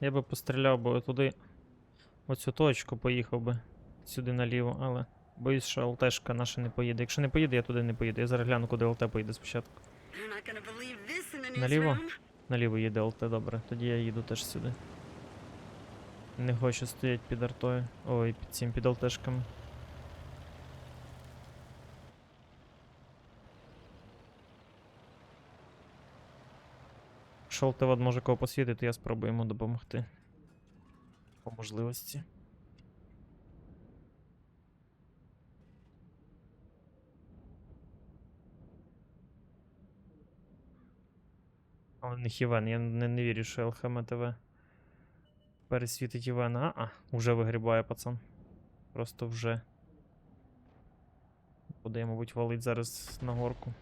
Я би постріляв би туди, оцю точку поїхав би сюди наліво, але боюсь, що ЛТшка наша не поїде. Якщо не поїде, я туди не поїду. Я зараз гляну, куди ЛТ поїде спочатку. Наліво? Наліво їде ЛТ, добре. Тоді я їду теж сюди. Не хочу стоять під артою. Ой, під цим під ЛТшками. Якщо ЛТВАД може кого посвітити, я спробую йому допомогти. По можливості. Але не Хівен, я не, не вірю, що ЛХМ ТВ пересвітить Івена. А, а, уже вигрібає пацан. Просто вже. Буде, мабуть, валить зараз на горку.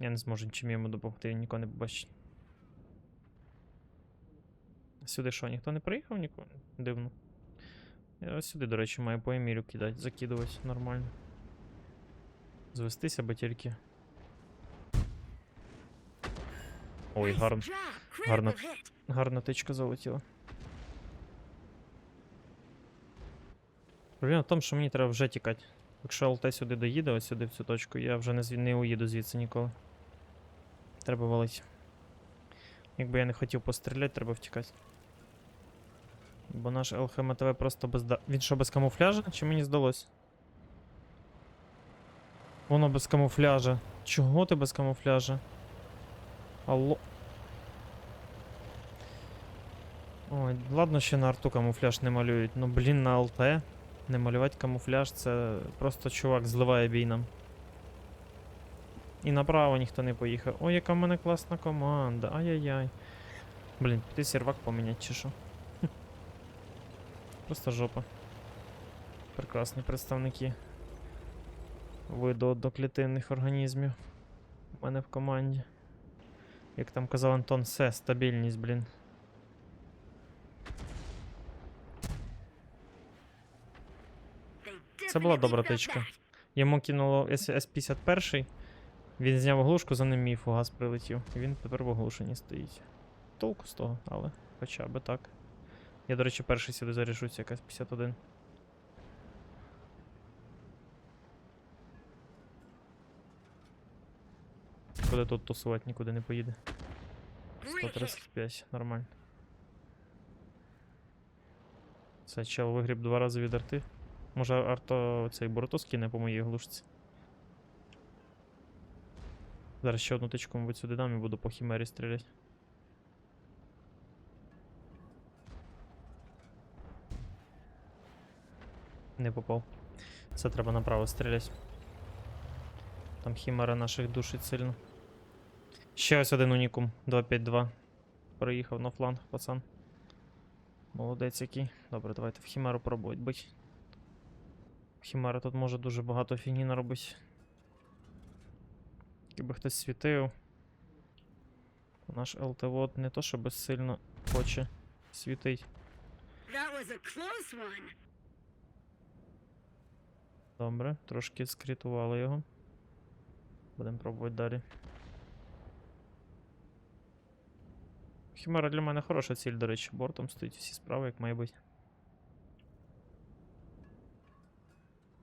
Я не зможу нічим йому допомогти, він нікого не побачить. Сюди що, ніхто не приїхав нікого? Дивно. Я ось сюди, до речі, маю по емірю кидати, закидувати нормально. Звестися би тільки. Ой, гарно. hit. Гарна тичка залетіла. Проблема в тому, що мені треба вже тікати. Якщо ЛТ сюди доїде, ось сюди в цю точку, я вже не, не уїду звідси ніколи. Треба валити. Якби я не хотів постріляти, треба втікати. Бо наш ЛХМТВ просто без. да- Він що без камуфляжа? Чи мені здалось? Воно без камуфляжа. Чого ти без камуфляжа? Алло. Ой, ладно, ще на арту камуфляж не малюють. Ну блін, на ЛТ не малювати камуфляж, це просто чувак зливає бій нам. І направо ніхто не поїхав. Ой, яка в мене класна команда. Ай-яй-яй. Блін, піти сервак поміняти чи що? Просто жопа. Прекрасні представники виду одноклітинних організмів. У мене в команді. Як там казав Антон, все, стабільність, блін. Це була добра тичка. Йому кинуло С-51, він зняв оглушку, за ним мій фугас прилетів. Він тепер в оглушенні стоїть. Толку з того, але хоча би так. Я, до речі, перший сюди заряжуся, якась 51. Буде тут тусувати, нікуди не поїде. 135, нормально. Це чел вигріб два рази від арти. Може арто цей бороту скине по моїй глушці. Зараз ще одну тичку, мабуть, сюди дам і буду по хімері стріляти. Не попав. Це треба направо стріляти. Там хімера наших душить сильно. Ще ось один унікум. 252. Проїхав на фланг, пацан. Молодець який. Добре, давайте в Хімеру пробувати бить. Хімера тут може дуже багато фігні наробити. Якби хтось світив. Наш ЛТВОД не то, щоб сильно хоче світить. Добре, трошки скритували його. Будемо пробувати далі. Хімера для мене хороша ціль, до речі, бортом стоїть всі справи, як має бути.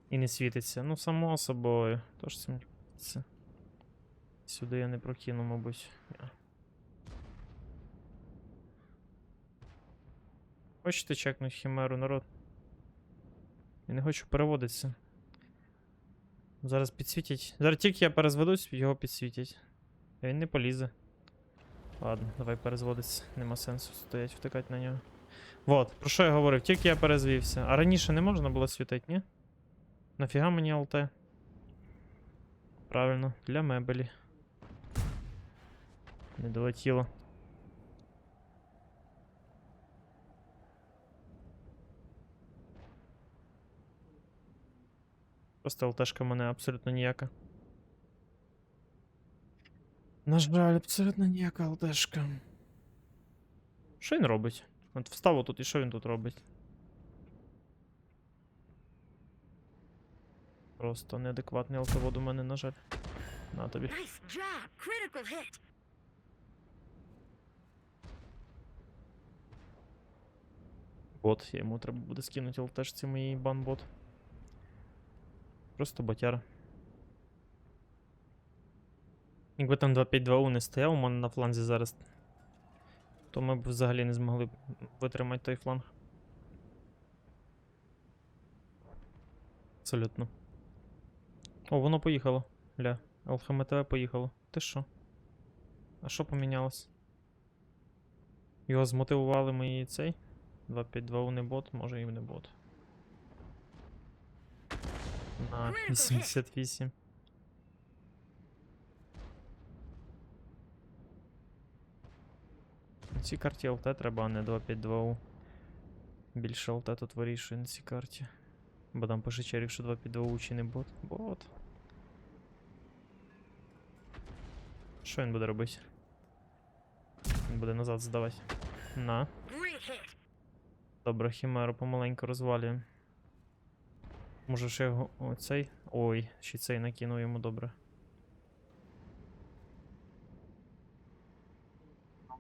І не світиться. Ну, само собою. Тож сумнівається. Сюди я не прокину, мабуть. Хочете чекнути хімеру, народ? Я не хочу переводитися. Зараз підсвітять. Зараз тільки я перезведусь, його підсвітять. А він не полізе. Ладно, давай перезводиться. Нема сенсу стоять, втикати на нього. Вот, про що я говорив? Тільки я перезвівся. А раніше не можна було світити, ні? Нафіга мені ЛТ? Правильно, для мебелі. Не долетіло. Просто ЛТшка в мене абсолютно ніяка. На жаль, абсолютно ніяка ЛТшка. Що він робить? От встав тут і що він тут робить? Просто неадекватний алковод у мене, на жаль. На тобі. Бот, я йому треба буде скинути ЛТшці моїй банбот. Просто ботяр. Якби там 252У не стояв у мене на фланзі зараз, то ми б взагалі не змогли б витримати той фланг. Абсолютно. О, воно поїхало. Ля, ЛХМТВ поїхало. Ти що? А що помінялось? Його змотивували мої цей? 252 не бот, може і не бот. На 88. На цій карті ЛТ треба, а не 252. Більше ЛТ тут вирішує на цій карті. Бо там пише черік, що 252 чи не бот. Бот. Що він буде робити? Він буде назад здавати. На. Добре, хімеру помаленьку розвалюємо. Може ще його. Оцей. Ой, ще цей накинув йому добре.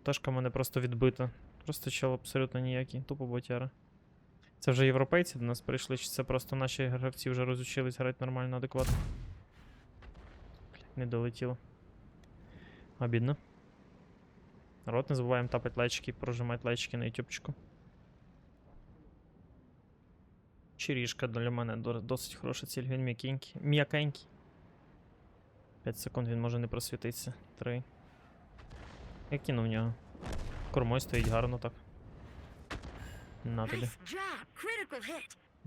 Ташка мене просто відбита. Просто чел абсолютно ніякий, тупо ботяра. Це вже європейці до нас прийшли, чи це просто наші гравці вже розучились грати нормально, адекватно. Не долетіло. Обідно. Народ, не забуваємо тапати лайчики, прожимати лайчики на ютубчику. Чирішка для мене досить хороша ціль, він м'якенький. М'якенький. 5 секунд він може не просвітитися. 3. Я кинув в нього. Кормой стоїть гарно так. На тобі.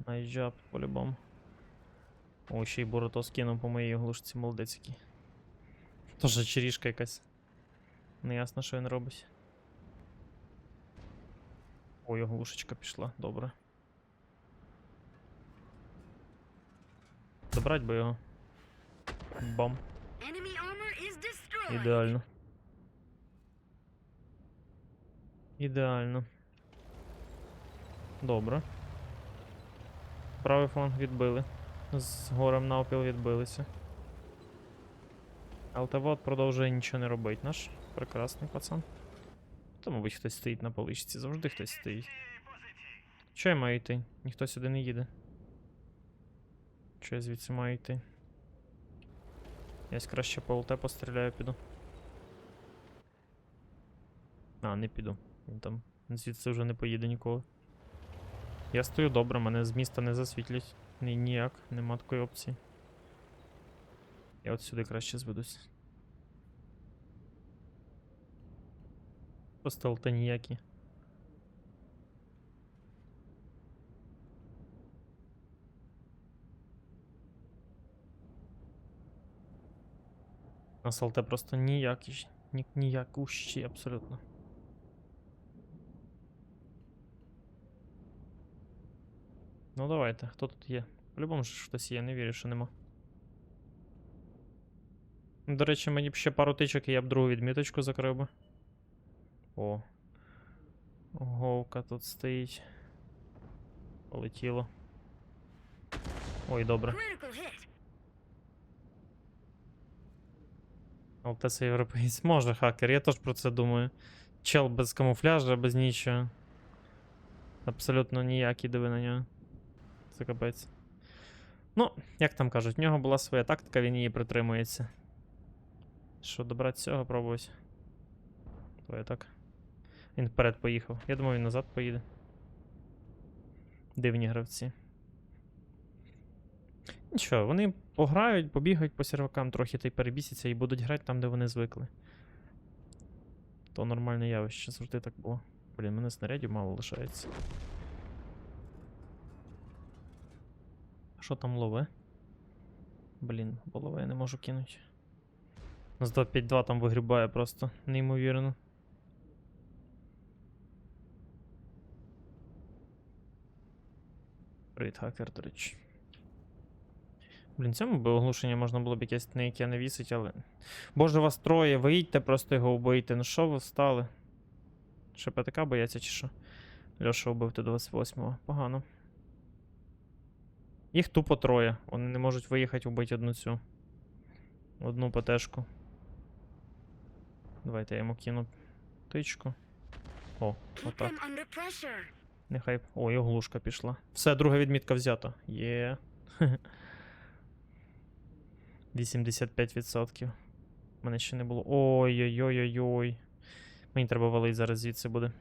Найджаб, по-любому. О, ще й Боруто скинув по моїй глушці, молодець який. Тоже чирішка якась. Неясно, що він робить. Ой, глушечка пішла, добре. Добрать би його. Бам. Ідеально. Ідеально. Добре. Правий фланг відбили. З горем навпіл відбилися. ЛТВОД продовжує нічого не робити. Наш прекрасний пацан. Та, мабуть, хтось стоїть на поличці. Завжди хтось стоїть. Чо я маю йти? Ніхто сюди не їде. Чо я звідси маю йти? Я краще по ЛТ постріляю, піду. А, не піду. Він там звідси вже не поїде ніколи. Я стою добре, мене з міста не засвітлять. Ні, ніяк, нема такої опції. Я от сюди краще зведусь. Просто ЛТ ніякі. У нас просто ніякі, ні, ніякущі абсолютно. Ну давайте, хто тут є? По-любому ж хтось є, не вірю, що нема. До речі, мені б ще пару тичок, і я б другу відміточку закрив би. О. Говка тут стоїть. Полетіло. Ой, добре. Critical hit. Це європейць. Може хакер, я теж про це думаю. Чел без камуфляжа, без нічого. Абсолютно ніякий диви на нього. Це капець. Ну, як там кажуть, в нього була своя тактика, він її притримується. Що, добрати цього пробувати? Давай так. Він вперед поїхав. Я думаю, він назад поїде. Дивні гравці. Нічого, вони пограють, побігають по сервакам трохи та й перебісяться і будуть грати там, де вони звикли. То нормальне явище, завжди так було. Блін, мене снарядів мало лишається. Що там лове? Блін, голове я не можу кинути. У нас 252 там вигрібає просто неймовірно. Привіт, хакер, до речі. Блін, цьому би оглушення можна було б якесь на яке навісить, але. Боже, вас троє, виїдьте, просто його вбийте. Ну що ви встали? Ще ПТК бояться чи що? Льоша вбив до 28-го. Погано. Їх тупо троє. Вони не можуть виїхати вбити одну цю. Одну ПТшку. Давайте я йому кину тичку. О, отак. Нехай. Ой, оглушка пішла. Все, друга відмітка взята. Є. 85%. Мене ще не було. Ой-ой-ой-ой-ой. Мені треба валить зараз звідси буде.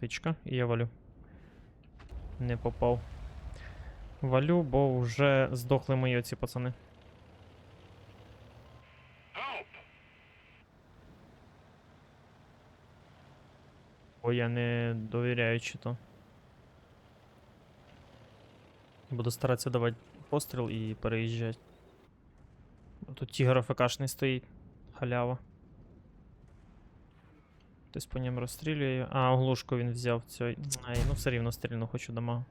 Тичка, і я валю. Не попав. Валю, бо вже здохли мої оці пацани. Бо я не довіряю чи то. Буду старатися давати постріл і переїжджати. Бо Тут тігр АФКшний стоїть. Халява. Хтось по ньому розстрілює. А, оглушку він взяв цей. Ай, ну все рівно стрільну хочу дома.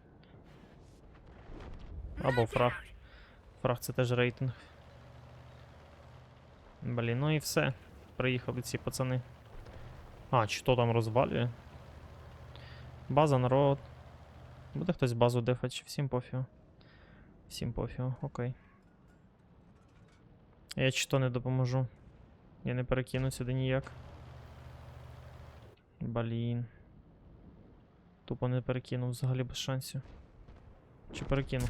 Або фраг. Фраг це теж рейтинг. Блін, ну і все. Приїхали ці пацани. А, чи там розвалює? База, народ. Буде хтось базу дефать, чи всім пофігу. Всім пофігу, окей. Я чи то не допоможу. Я не перекину сюди ніяк. Блін. Тупо не перекинув взагалі без шансів. Чи перекинув?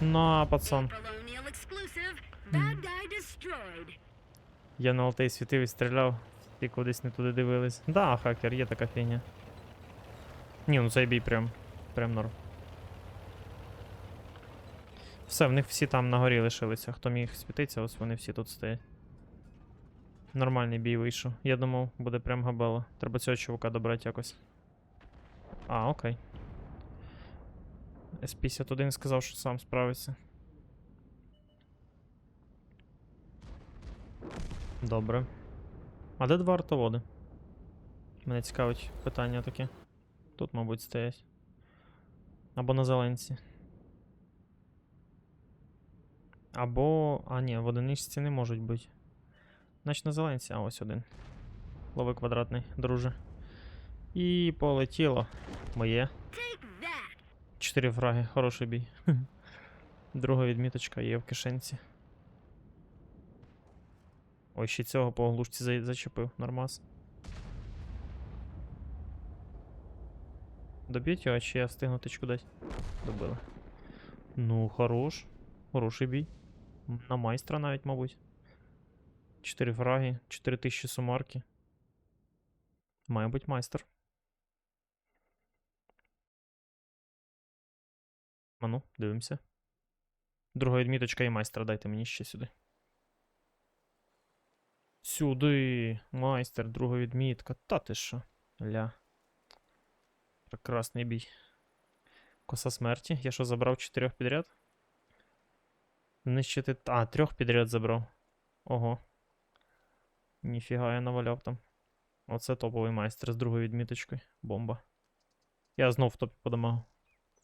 На, пацан. Я на алтей світив і стріляв, і кудись не туди дивились. Да, хакер, є така фігня. Ні, ну цей бій прям. Прям норм. Все, в них всі там на горі лишилися. Хто міг світитися, ось вони всі тут стоять. Нормальний бій вийшов. Я думав, буде прям габела. Треба цього чувака добрати якось. А, окей. С-51 сказав, що сам справиться. Добре. А де два артоводи? Мене цікавить питання таке. Тут, мабуть, стоять. Або на зеленці. Або. А, ні, в одиничці не можуть бути. Значить на зеленці, а ось один. Лови квадратний, друже. І полетіло. Моє. Чотири фраги, хороший бій. Друга відміточка є в кишенці. Ой, ще цього по оглушці зачепив, нормас. Доб'ють його, чи я встигну тичку дати? Добили. Ну, хорош. Хороший бій. На майстра навіть, мабуть. 4 фраги, 4000 сумарки. Має бути майстер. А ну, дивимося. Друга відміточка і майстра дайте мені ще сюди. Сюди. Майстер, друга відмітка. Та ти що? Ля. Прекрасний бій. Коса смерті. Я що забрав чотирьох підряд? Знищити. А, трьох підряд забрав. Ого. Ніфіга я наваляв там. Оце топовий майстер з другою відміточкою. Бомба. Я знов в топі подамагав.